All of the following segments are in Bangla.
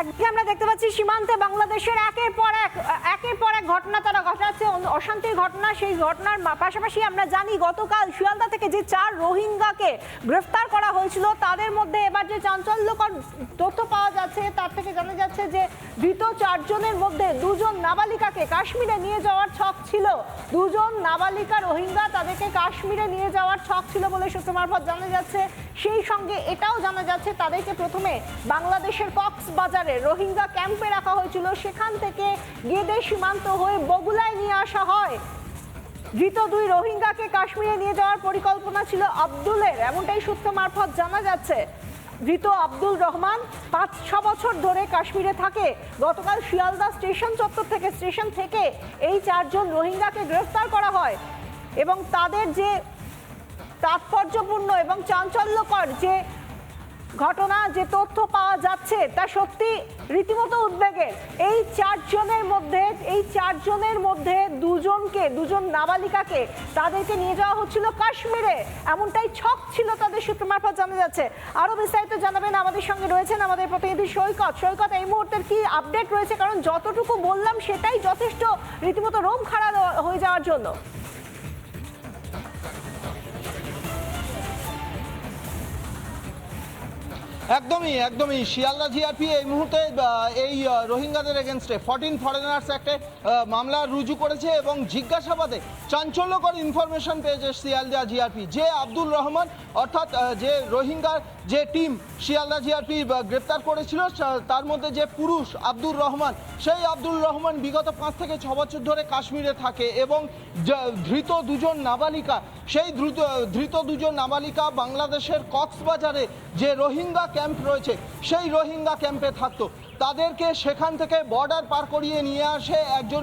একদিকে আমরা দেখতে পাচ্ছি সীমান্তে বাংলাদেশের একের পর এক, একের পর এক ঘটনা, তারা ঘটাচ্ছে অশান্তির ঘটনা, সেই ঘটনার পাশাপাশি আমরা জানি গতকাল শিয়ালদা থেকে যে চার রোহিঙ্গাকে গ্রেফতার করা হয়েছিল, তাদের মধ্যে এবার যে চাঞ্চল্যকর তথ্য পাওয়া যাচ্ছে, তার থেকে জানা যাচ্ছে যে ধৃত চারজনের মধ্যে দুজন নাবালিকাকে কাশ্মীরে নিয়ে যাওয়ার ছক ছিল। দুজন নাবালিকা রোহিঙ্গা তাদেরকে কাশ্মীরে নিয়ে যাওয়ার ছক ছিল বলে সূত্র মারফত জানা যাচ্ছে। সেই সঙ্গে এটাও জানা যাচ্ছে, তাদেরকে প্রথমে বাংলাদেশের কক্সবাজারে রোহিঙ্গা ক্যাম্পে রাখা হয়েছিল। সেখান থেকে গেদে সীমান্ত হয়ে বগুলায় নিয়ে আসা হয়। ধৃত দুই রোহিঙ্গাকে কাশ্মীরে নিয়ে যাওয়ার পরিকল্পনা ছিল আব্দুলের, এমনটাই সূত্র মারফত জানা যাচ্ছে। ধৃত আব্দুল রহমান পাঁচ, ছ বছর ধরে কাশ্মীরে থাকে। গতকাল শিয়ালদা স্টেশন চত্বর থেকে স্টেশন থেকে এই চারজন রোহিঙ্গাকে গ্রেফতার করা হয় এবং তাদের যে তাৎপর্যপূর্ণ এবং চাঞ্চল্যকর যে ঘটনা, যে তথ্য পাওয়া যাচ্ছে, তা সত্যি রীতিমতো উদ্বেগের। এই চারজনের মধ্যে, এই চারজনের মধ্যে দুজনকে, দুজন নাবালিকাকে তাদেরকে নিয়ে যাওয়া হচ্ছিল কাশ্মীরে। এমনটাই ছক ছিল তাদের সূত্র মারফত জানা যাচ্ছে। আরও বিস্তারিত জানাবেন আমাদের সঙ্গে রয়েছেন আমাদের প্রতিনিধি সৈকত। সৈকত, এই মুহূর্তের কি আপডেট রয়েছে? কারণ যতটুকু বললাম, সেটাই যথেষ্ট রীতিমতো রোম খাড়া হয়ে যাওয়ার জন্য। একদমই একদমই। শিয়ালদা জিআরপি এই মুহূর্তে এই রোহিঙ্গাদের এগেনস্টে ফর্টিন ফরেনার্স অ্যাক্টে মামলা রুজু করেছে এবং জিজ্ঞাসাবাদে চাঞ্চল্যকর ইনফরমেশন পেয়েছে শিয়ালদা জিআরপি যে আব্দুল রহমান, অর্থাৎ যে রোহিঙ্গার যে টিম শিয়ালদা জিআরপি গ্রেপ্তার করেছিল তার মধ্যে যে পুরুষ আব্দুর রহমান, সেই আব্দুল রহমান বিগত পাঁচ থেকে ছ বছর ধরে কাশ্মীরে থাকে এবং ধৃত দুজন নাবালিকা, সেই দ্রুত ধৃত দুজন নাবালিকা বাংলাদেশের কক্সবাজারে যে রোহিঙ্গা ক্যাম্প রয়েছে। সেই রোহিঙ্গা ক্যাম্পে থাকতো। তাদেরকে সেখান থেকে বর্ডার পার করিয়ে নিয়ে আসে একজন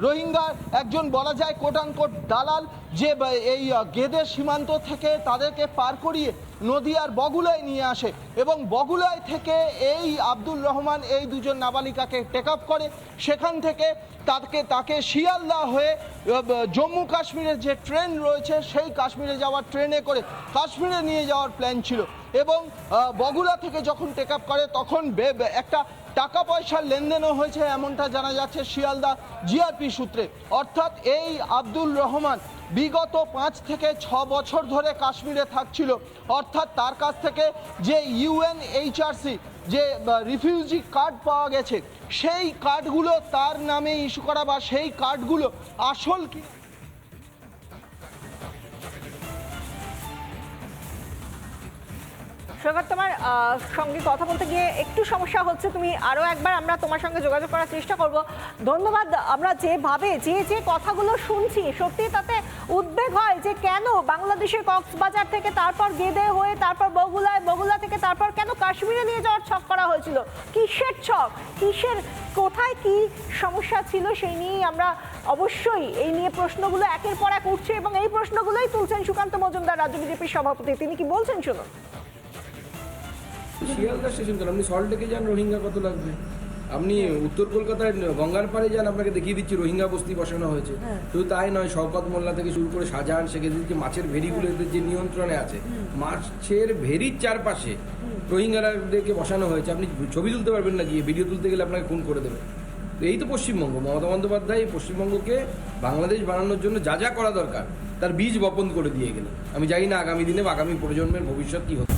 রোহিঙ্গা একজন বলা যায় কোটানকোট দালাল যে এই আহ, গেদে সীমান্ত থেকে তাদেরকে পার করিয়ে নদিয়ার বগুলায় নিয়ে আসে এবং বগুলায় থেকে এই আব্দুল রহমান এই দুজন নাবালিকাকে টেক আপ করে। সেখান থেকে তাকে তাকে শিয়ালদা হয়ে জম্মু কাশ্মীরের যে ট্রেন রয়েছে সেই কাশ্মীরে যাওয়ার ট্রেনে করে কাশ্মীরে নিয়ে যাওয়ার প্ল্যান ছিল এবং বগুড়া থেকে যখন টেক আপ করে তখন একটা টাকা পয়সার লেনদেনও হয়েছে, এমনটা জানা যাচ্ছে শিয়ালদা জিআরপি সূত্রে। অর্থাৎ এই আব্দুল রহমান বিগত পাঁচ থেকে ছ বছর ধরে কাশ্মীরে থাকছিল। অর্থাৎ তার কাছ থেকে যে ইউএনএইচআরসি, যে রিফিউজি কার্ড পাওয়া গেছে, সেই কার্ডগুলো তার নামে ইস্যু করা বা সেই কার্ডগুলো আসল কি সৈকত তোমার সঙ্গে কথা বলতে গিয়ে একটু সমস্যা হচ্ছে। তুমি আরও একবার আমরা তোমার সঙ্গে যোগাযোগ করার চেষ্টা করব। ধন্যবাদ, আমরা যেভাবে, যে যে কথাগুলো শুনছি, সত্যি তাতে উদ্বেগ হয় যে কেন বাংলাদেশের কক্সবাজার থেকে তারপর গেদে হয়ে, তারপর বগুলায় বগুলা থেকে তারপর কেন কাশ্মীরে নিয়ে যাওয়ার ছক করা হয়েছিল? কিসের ছক? কিসের, কোথায় কি সমস্যা ছিল সেই নিয়েই আমরা অবশ্যই এই নিয়ে প্রশ্নগুলো একের পর এক উঠছে এবং এই প্রশ্নগুলোই তুলছেন সুকান্ত মজুমদার, রাজ্য বিজেপির সভাপতি। তিনি কি বলছেন শুনুন? শিয়ালদা স্টেশন কেন আপনি সল্টলেকে যান রোহিঙ্গা কত লাগবে? আপনি উত্তর কলকাতায় গঙ্গার পাড়ে যান আপনাকে দেখিয়ে দিচ্ছি রোহিঙ্গা বস্তি বসানো হয়েছে। শুধু তাই নয় শওকত মোল্লা থেকে শুরু করে শাহজাহান শেখে দিচ্ছি মাছের ভেরিগুলো এদের যে নিয়ন্ত্রণে আছে মাছের ভেরির চারপাশে রোহিঙ্গাদেরকে বসানো হয়েছে। আপনি ছবি তুলতে পারবেন না গিয়ে ভিডিও তুলতে গেলে আপনাকে খুন করে দেবে। তো এই তো পশ্চিমবঙ্গ। মমতা বন্দ্যোপাধ্যায় এই পশ্চিমবঙ্গকে বাংলাদেশ বানানোর জন্য যা যা করা দরকার তার বীজ বপন করে দিয়ে গেলেন। আমি জানি না আগামী দিনে আগামী প্রজন্মের ভবিষ্যৎ কী হতে